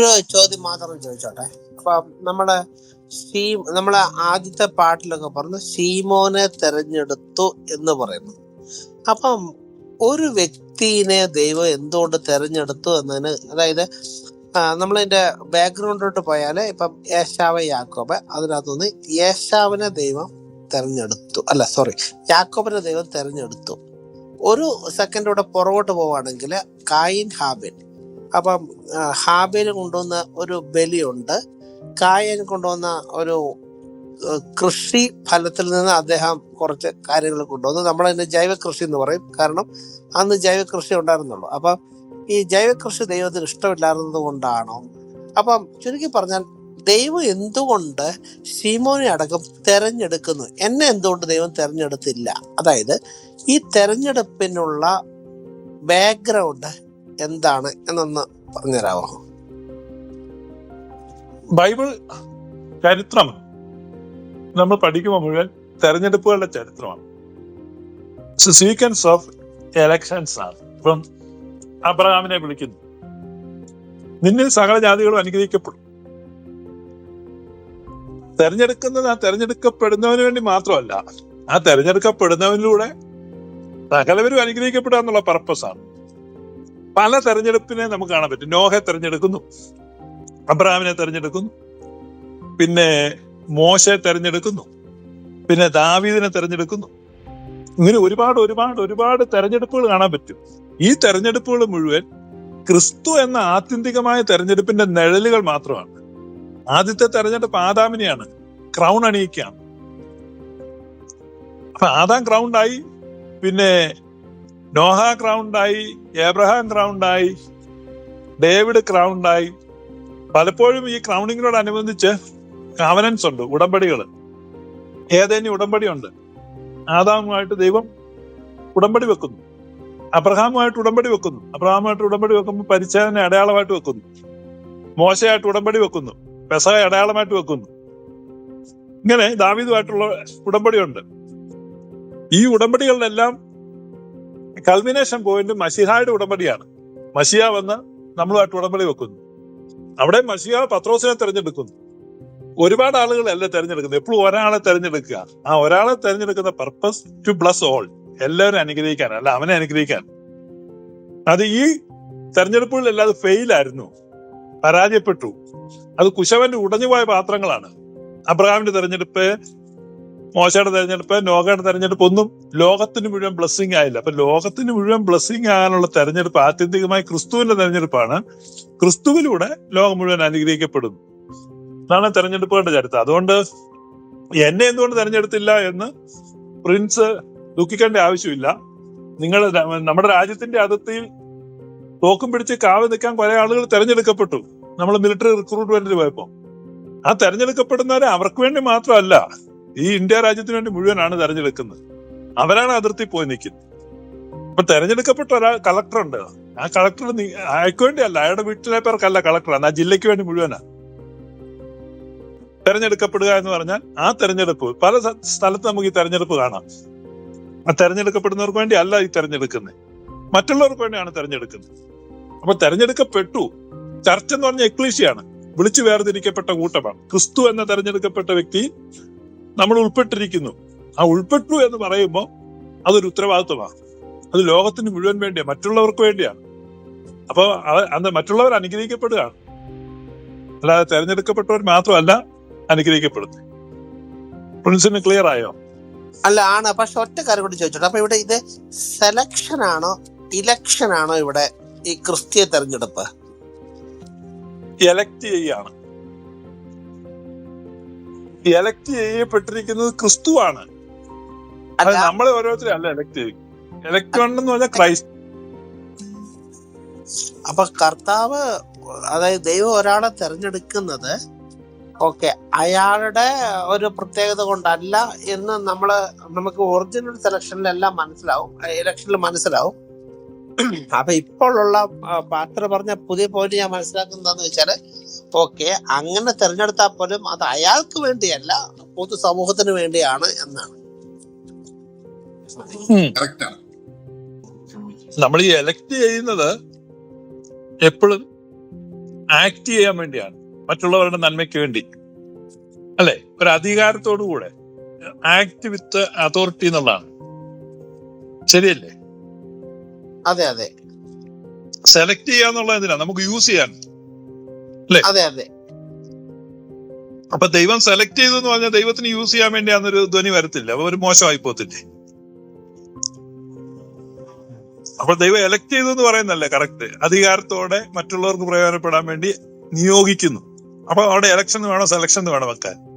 ഒരു ചോദ്യം മാത്രം ചോദിച്ചോട്ടെ. അപ്പൊ നമ്മുടെ സീ നമ്മളെ ആദ്യത്തെ പാട്ടിലൊക്കെ പറഞ്ഞു സീമോനെ തെരഞ്ഞെടുത്തു എന്ന് പറയുന്നു. അപ്പം ഒരു വ്യക്തിനെ ദൈവം എന്തുകൊണ്ട് തെരഞ്ഞെടുത്തു എന്നതിന് അതായത് നമ്മളതിന്റെ ബാക്ക്ഗ്രൗണ്ടിലോട്ട് പോയാൽ ഇപ്പം യേശാവ് യാക്കോബ് അതിനകത്തുനിന്ന് യേശാവിനെ ദൈവം തെരഞ്ഞെടുത്തു. അല്ല സോറി യാക്കോബിനെ ദൈവം തെരഞ്ഞെടുത്തു. ഒരു സെക്കൻഡ് കൂടെ പുറകോട്ട് പോവുകയാണെങ്കിൽ കായിൻ ഹാബിൻ അപ്പം ഹാബേൽ കൊണ്ടുവന്ന ഒരു ബലിയുണ്ട്. കായൻ കൊണ്ടുവന്ന ഒരു കൃഷി ഫലത്തിൽ നിന്ന് അദ്ദേഹം കുറച്ച് കാര്യങ്ങൾ കൊണ്ടുവന്നു. നമ്മളതിന് ജൈവ കൃഷി എന്ന് പറയും. കാരണം അന്ന് ജൈവ കൃഷി ഉണ്ടായിരുന്നുള്ളൂ. അപ്പം ഈ ജൈവ കൃഷി ദൈവത്തിന് ഇഷ്ടമില്ലാത്തത് കൊണ്ടാണോ? അപ്പം ചുരുക്കി പറഞ്ഞാൽ ദൈവം എന്തുകൊണ്ട് ശീമോനെ അടക്കം തെരഞ്ഞെടുക്കുന്നു? എന്നെ എന്തുകൊണ്ട് ദൈവം തെരഞ്ഞെടുത്തില്ല? അതായത് ഈ തെരഞ്ഞെടുപ്പിനുള്ള ബാക്ക്ഗ്രൗണ്ട് എന്താണ് എന്നൊന്ന് പറഞ്ഞുതരാമോ? ബൈബിൾ ചരിത്രം നമ്മൾ പഠിക്കുമ്പോൾ മുഴുവൻ തെരഞ്ഞെടുപ്പുകളുടെ ചരിത്രമാണ്. സീക്വൻസ് ഓഫ് എലക്ഷൻസ് ആണ് ഇപ്പം അബ്രഹാമിനെ വിളിക്കുന്നു. നിന്നിൽ സകല ജാതികളും അനുഗ്രഹിക്കപ്പെടും. തെരഞ്ഞെടുക്കുന്നത് ആ തെരഞ്ഞെടുക്കപ്പെടുന്നവന് വേണ്ടി മാത്രമല്ല ആ തെരഞ്ഞെടുക്കപ്പെടുന്നവനിലൂടെ സകലവരും അനുഗ്രഹിക്കപ്പെടുക എന്നുള്ള പർപ്പസാണ് പല തെരഞ്ഞെടുപ്പിനെ നമുക്ക് കാണാൻ പറ്റും. നോഹെ തെരഞ്ഞെടുക്കുന്നു അബ്രഹാമിനെ തെരഞ്ഞെടുക്കുന്നു പിന്നെ മോശെ തെരഞ്ഞെടുക്കുന്നു പിന്നെ ദാവീദിനെ തെരഞ്ഞെടുക്കുന്നു. ഇങ്ങനെ ഒരുപാട് ഒരുപാട് ഒരുപാട് തെരഞ്ഞെടുപ്പുകൾ കാണാൻ പറ്റും. ഈ തെരഞ്ഞെടുപ്പുകൾ മുഴുവൻ ക്രിസ്തു എന്ന ആത്യന്തികമായ തെരഞ്ഞെടുപ്പിന്റെ നിഴലുകൾ മാത്രമാണ്. ആദ്യത്തെ തെരഞ്ഞെടുപ്പ് ആദാമിനെയാണ് ക്രൗൺ അണിയിക്കുകയാണ്. അപ്പൊ ആദാം ക്രൗണ്ടായി പിന്നെ നോഹ ക്രൗണ്ടായി ഏബ്രഹാം ക്രൗണ്ടായി ഡേവിഡ് ക്രൗണ്ടായി പലപ്പോഴും ഈ ക്രൗണിങ്ങിനോടനുബന്ധിച്ച് കാവനൻസ് ഉണ്ട് ഉടമ്പടികൾ ഏതേനി ഉടമ്പടി ഉണ്ട് ആദാമുമായിട്ട് ദൈവം ഉടമ്പടി വെക്കുന്നു. അബ്രഹാമുമായിട്ട് ഉടമ്പടി വെക്കുന്നു. അബ്രഹാമുമായിട്ട് ഉടമ്പടി വെക്കുമ്പോൾ പരിച്ഛേദന അടയാളമായിട്ട് വെക്കുന്നു. മോശയായിട്ട് ഉടമ്പടി വെക്കുന്നു. പെസഹ അടയാളമായിട്ട് വെക്കുന്നു. ഇങ്ങനെ ദാവീദുമായിട്ടുള്ള ഉടമ്പടിയുണ്ട്. ഈ ഉടമ്പടികളിലെല്ലാം കൾമിനേഷൻ പോയിന്റ് മഷിഹായുടെ ഉടമ്പടിയാണ്. മഷിയ വന്ന് നമ്മളുമായിട്ട് ഉടമ്പടി വെക്കുന്നു. അവിടെ മഷിയ പത്രോസിനെ തെരഞ്ഞെടുക്കുന്നു. ഒരുപാട് ആളുകളല്ല തെരഞ്ഞെടുക്കുന്നത്. എപ്പോഴും ഒരാളെ തെരഞ്ഞെടുക്കുക. ആ ഒരാളെ തെരഞ്ഞെടുക്കുന്ന പർപ്പസ് ടു ബ്ലസ് ഓൾ എല്ലാവരും അനുഗ്രഹിക്കാൻ അല്ല അവനെ അനുഗ്രഹിക്കാൻ. അത് ഈ തെരഞ്ഞെടുപ്പുകളിലെല്ലാം അത് ഫെയിൽ ആയിരുന്നു. പരാജയപ്പെട്ടു. അത് കുശവന്റെ ഉടഞ്ഞുപോയ പാത്രങ്ങളാണ്. അബ്രഹാമിന്റെ തെരഞ്ഞെടുപ്പ് മോശയുടെ തെരഞ്ഞെടുപ്പ് നോഗയുടെ തെരഞ്ഞെടുപ്പ് ഒന്നും ലോകത്തിന് മുഴുവൻ ബ്ലസ്സിംഗ് ആയില്ല. അപ്പൊ ലോകത്തിന് മുഴുവൻ ബ്ലസ്സിംഗ് ആകാനുള്ള തെരഞ്ഞെടുപ്പ് ആത്യന്തികമായി ക്രിസ്തുവിന്റെ തെരഞ്ഞെടുപ്പാണ്. ക്രിസ്തുവിലൂടെ ലോകം മുഴുവൻ അനുഗ്രഹിക്കപ്പെടുന്നു. അതാണ് തെരഞ്ഞെടുപ്പുകളുടെ ചരിത്രം. അതുകൊണ്ട് എന്നെ എന്തുകൊണ്ട് തെരഞ്ഞെടുത്തില്ല എന്ന് പ്രിൻസ് ദുഃഖിക്കേണ്ട ആവശ്യമില്ല. നിങ്ങൾ നമ്മുടെ രാജ്യത്തിന്റെ അതിർത്തിയിൽ തോക്കും പിടിച്ച് കാവ് നിൽക്കാൻ കുറെ ആളുകൾ തെരഞ്ഞെടുക്കപ്പെട്ടു. നമ്മൾ മിലിറ്ററി റിക്രൂട്ട്മെന്റിന് പോയപ്പോ. ആ തെരഞ്ഞെടുക്കപ്പെടുന്നവരെ അവർക്ക് വേണ്ടി മാത്രമല്ല ഈ ഇന്ത്യ രാജ്യത്തിന് വേണ്ടി മുഴുവനാണ് തെരഞ്ഞെടുക്കുന്നത്. അവരാണ് അതിർത്തി പോയി നിൽക്കുന്നത്. അപ്പൊ തെരഞ്ഞെടുക്കപ്പെട്ട ഒരാൾ കളക്ടർ ഉണ്ട് ആ കളക്ടർ അയാൾക്ക് വേണ്ടിയല്ല അയാളുടെ വീട്ടിലെ പേർക്കല്ല കളക്ടറാണ് ആ ജില്ലയ്ക്ക് വേണ്ടി മുഴുവനാണ് തെരഞ്ഞെടുക്കപ്പെടുക എന്ന് പറഞ്ഞാൽ ആ തെരഞ്ഞെടുപ്പ് പല സ്ഥ- സ്ഥലത്ത് നമുക്ക് ഈ തെരഞ്ഞെടുപ്പ് കാണാം. ആ തെരഞ്ഞെടുക്കപ്പെടുന്നവർക്ക് വേണ്ടി അല്ല ഈ തെരഞ്ഞെടുക്കുന്നത്. മറ്റുള്ളവർക്ക് വേണ്ടിയാണ് തെരഞ്ഞെടുക്കുന്നത്. അപ്പൊ തെരഞ്ഞെടുക്കപ്പെട്ടു. ചർച്ച എന്ന് പറഞ്ഞ എക്ലീഷിയാണ് വിളിച്ചു വേർതിരിക്കപ്പെട്ട കൂട്ടമാണ്. ക്രിസ്തു എന്ന തെരഞ്ഞെടുക്കപ്പെട്ട വ്യക്തി നമ്മൾ ഉൾപ്പെട്ടിരിക്കുന്നു. ആ ഉൾപ്പെട്ടു എന്ന് പറയുമ്പോൾ അതൊരു ഉത്തരവാദിത്വമാണ്. അത് ലോകത്തിന് മുഴുവൻ വേണ്ടിയാണ് മറ്റുള്ളവർക്ക് വേണ്ടിയാണ് അപ്പോൾ അത് അന്ന് മറ്റുള്ളവർ അനുഗ്രഹിക്കപ്പെടുകയാണ്. അല്ലാതെ തെരഞ്ഞെടുക്കപ്പെട്ടവർ മാത്രമല്ല അനുഗ്രഹിക്കപ്പെടുന്നത്. പ്രിൻസിന് ക്ലിയർ ആയോ? അല്ല ആണ്. പക്ഷെ ഒറ്റ കാര്യം കൂടി ചോദിച്ചോട്ടെ. അപ്പൊ ഇവിടെ ഇത് സെലക്ഷൻ ആണോ ഇലക്ഷൻ ആണോ ഇവിടെ ഈ ക്രിസ്തീയ തെരഞ്ഞെടുപ്പ്? എലക്ട് ചെയ്യാണ് എലക്ട് ചെയ്യപ്പെട്ടിരിക്കുന്നത് ക്രിസ്തുവാണ്. അത് നമ്മളെ ഓരോരുത്തരും അല്ല എലക്ട് ചെയ്യും. എലക്ട് എന്ന് പറഞ്ഞാൽ ക്രൈസ്റ്റ് അപ്പൊ കർത്താവ് അതായത് ദൈവം ഒരാളെ തെരഞ്ഞെടുക്കുന്നത് ഓക്കെ അയാളുടെ ഒരു പ്രത്യേകത കൊണ്ടല്ല എന്ന് നമ്മൾ നമുക്ക് ഒറിജിനൽ സെലക്ഷനിലെല്ലാം മനസ്സിലാവും. ഇലക്ഷനിൽ മനസ്സിലാവും. അപ്പൊ ഇപ്പോഴുള്ള പാത്ര പറഞ്ഞ പുതിയ പോയിന്റ് ഞാൻ മനസ്സിലാക്കുന്നതെന്ന് വെച്ചാൽ ഓക്കെ അങ്ങനെ തിരഞ്ഞെടുത്താൽ പോലും അത് അയാൾക്ക് വേണ്ടിയല്ല പൊതു സമൂഹത്തിന് വേണ്ടിയാണ് എന്നാണ്. നമ്മൾ ഈ എലക്ട് ചെയ്യുന്നത് എപ്പോഴും ആക്ട് ചെയ്യാൻ വേണ്ടിയാണ് മറ്റുള്ളവരുടെ നന്മയ്ക്ക് വേണ്ടി. അല്ലെ? ഒരു അധികാരത്തോടു കൂടെ. ആക്ട് വിത്ത് അതോറിറ്റി എന്നുള്ളതാണ്. ശരിയല്ലേ? അതെ അതെ. സെലക്ട് ചെയ്യാന്നുള്ളത് എന്തിനാ? നമുക്ക് യൂസ് ചെയ്യാൻ. അതെ അതെ. അപ്പൊ ദൈവം സെലക്ട് ചെയ്തു എന്ന് പറഞ്ഞാൽ ദൈവത്തിന് യൂസ് ചെയ്യാൻ വേണ്ടി അന്നൊരു ധ്വനി വരത്തില്ല. അപ്പൊ ഒരു മോശമായി പോത്തില്ലേ അപ്പൊ ദൈവം എലക്ട് ചെയ്തു എന്ന് പറയുന്നല്ലേ കറക്റ്റ് അധികാരത്തോടെ മറ്റുള്ളവർക്ക് പ്രയോജനപ്പെടാൻ വേണ്ടി നിയോഗിക്കുന്നു. അപ്പൊ അവിടെ എലക്ഷൻ വേണോ സെലക്ഷൻ വേണോ വെക്കാൻ?